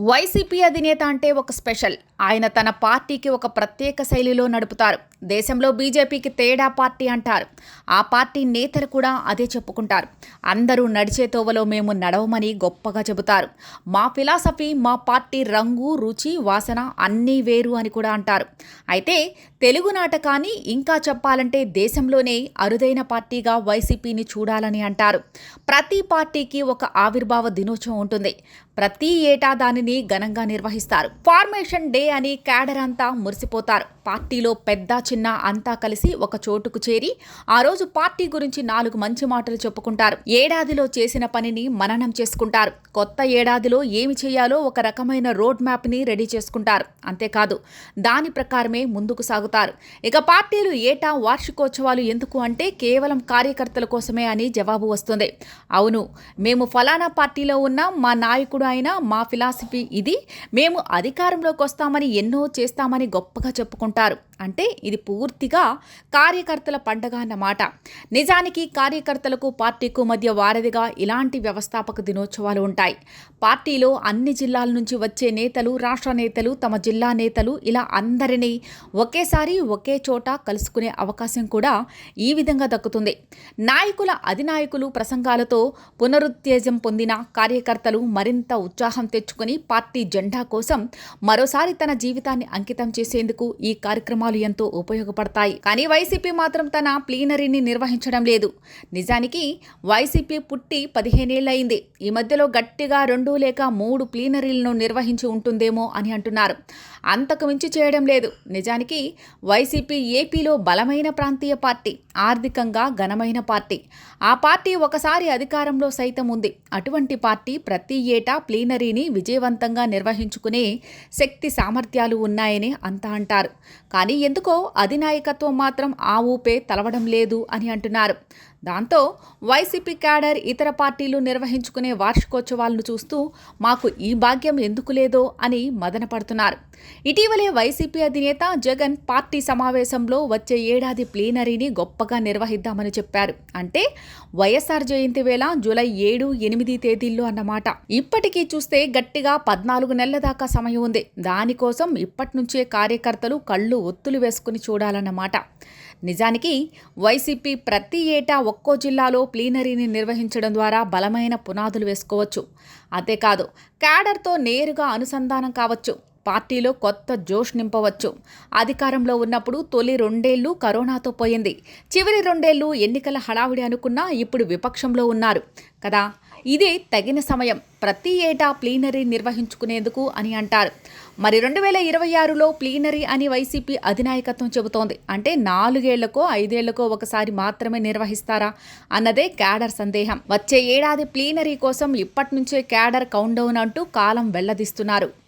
YCP అధినేత అంటే ఒక స్పెషల్. ఆయన తన పార్టీకి ఒక ప్రత్యేక శైలిలో నడుపుతారు. దేశంలో బీజేపీకి తేడా పార్టీ అంటారు. ఆ పార్టీ నేతలు కూడా అదే చెప్పుకుంటారు. అందరూ నడిచే తోవలో మేము నడవమని గొప్పగా చెబుతారు. మా ఫిలాసఫీ మా పార్టీ రంగు రుచి వాసన అన్నీ వేరు అని కూడా అంటారు. అయితే తెలుగు నాటకాన్ని ఇంకా చెప్పాలంటే దేశంలోనే అరుదైన పార్టీగా వైసీపీని చూడాలని అంటారు. ప్రతి పార్టీకి ఒక ఆవిర్భావ దినోత్సవం ఉంటుంది. ప్రతి ఏటా దానిని ఘనంగా నిర్వహిస్తారు. ఫార్మేషన్ డే అని క్యాడర్ అంతా మురిసిపోతారు. పార్టీలో పెద్ద చిన్న అంతా కలిసి ఒక చోటుకు చేరి ఆ రోజు పార్టీ గురించి నాలుగు మంచి మాటలు చెప్పుకుంటారు. ఏడాదిలో చేసిన పనిని మననం చేసుకుంటారు. కొత్త ఏడాదిలో ఏమి చేయాలో ఒక రకమైన రోడ్ మ్యాప్ని రెడీ చేసుకుంటారు. అంతేకాదు దాని ప్రకారమే ముందుకు సాగుతారు. ఇక పార్టీలు ఏటా వార్షికోత్సవాలు ఎందుకు అంటే కేవలం కార్యకర్తల కోసమే అని జవాబు వస్తుంది. అవును మేము ఫలానా పార్టీలో ఉన్న మా నాయకుడు అయిన మా ఫిలాసఫీ ఇది. మేము అధికారంలోకి వస్తామని ఎన్నో చేస్తామని గొప్పగా చెప్పుకుంటారు. అంటే ఇది పూర్తిగా కార్యకర్తల పండగ అన్నమాట. నిజానికి కార్యకర్తలకు పార్టీకు మధ్య వారధిగా ఇలాంటి వ్యవస్థాపక దినోత్సవాలు ఉంటాయి. పార్టీలో అన్ని జిల్లాల నుంచి వచ్చే నేతలు రాష్ట్ర నేతలు తమ జిల్లా నేతలు ఇలా అందరినీ ఒకేసారి ఒకే చోట కలుసుకునే అవకాశం కూడా ఈ విధంగా దక్కుతుంది. నాయకుల అధినాయకులు ప్రసంగాలతో పునరుత్తేజం పొందిన కార్యకర్తలు మరింత ఉత్సాహం తెచ్చుకుని పార్టీ జెండా కోసం మరోసారి తన జీవితాన్ని అంకితం చేసేందుకు ఈ కార్యక్రమాలు ఎంతో ఉపయోగపడతాయి. కానీ వైసీపీ మాత్రం తన ప్లీనరీని నిర్వహించడం లేదు. నిజానికి వైసీపీ పుట్టి పదిహేనేళ్ళయింది. ఈ మధ్యలో గట్టిగా రెండు లేక మూడు ప్లీనరీలను నిర్వహించి ఉంటుందేమో అని అంటున్నారు. అంతకు మించి చేయడం లేదు. నిజానికి వైసీపీ ఏపీలో బలమైన ప్రాంతీయ పార్టీ ఆర్థికంగా ఘనమైన పార్టీ. ఆ పార్టీ ఒకసారి అధికారంలో సైతం ఉంది. అటువంటి పార్టీ ప్రతి ఏటా ప్లీనరీని విజయవంతంగా నిర్వహించుకునే శక్తి సామర్థ్యాలు ఉన్నాయని అంతా అంటారు. కానీ ఎందుకో అధినాయకత్వం మాత్రం ఆ ఊపే తలవడం లేదు అని అంటున్నారు. దాంతో వైసీపీ క్యాడర్ ఇతర పార్టీలు నిర్వహించుకునే వార్షికోత్సవాలను చూస్తూ మాకు ఈ భాగ్యం ఎందుకు లేదో అని మదనపడుతున్నారు. ఇటీవలే వైసీపీ అధినేత జగన్ పార్టీ సమావేశంలో వచ్చే ఏడాది ప్లీనరీని గొప్పగా నిర్వహిద్దామని చెప్పారు. అంటే వైఎస్ఆర్ జయంతి వేళ జూలై ఏడు ఎనిమిది తేదీల్లో అన్నమాట. ఇప్పటికీ చూస్తే గట్టిగా పద్నాలుగు నెలల దాకా సమయం ఉంది. దానికోసం ఇప్పటి నుంచే కార్యకర్తలు కళ్ళు ఒత్తులు వేసుకుని చూడాలన్నమాట. నిజానికి వైసీపీ ప్రతి ఏటా ఒక్కో జిల్లాలో ప్లీనరీని నిర్వహించడం ద్వారా బలమైన పునాదులు వేసుకోవచ్చు. అంతేకాదు క్యాడర్తో నేరుగా అనుసంధానం కావచ్చు. పార్టీలో కొత్త జోష్ నింపవచ్చు. అధికారంలో ఉన్నప్పుడు తొలి రెండేళ్ళు కరోనాతో పోయింది. చివరి రెండేళ్ళు ఎన్నికల హడావిడి అనుకున్నా ఇప్పుడు విపక్షంలో ఉన్నారు. కదా? ఇదే తగిన సమయం. ప్రతి ఏటా ప్లీనరీ నిర్వహించుకునేందుకు అని అంటారు. మరి రెండు వేల ఇరవై ఆరులో ప్లీనరీ అని వైసీపీ అధినాయకత్వం చెబుతోంది. అంటే నాలుగేళ్ళకో ఐదేళ్ళకో ఒకసారి మాత్రమే నిర్వహిస్తారా అన్నదే క్యాడర్ సందేహం. వచ్చే ఏడాది ప్లీనరీ కోసం ఇప్పటి నుంచే క్యాడర్ కౌంట్ డౌన్ అంటూ కాలం వెల్లదిస్తున్నారు.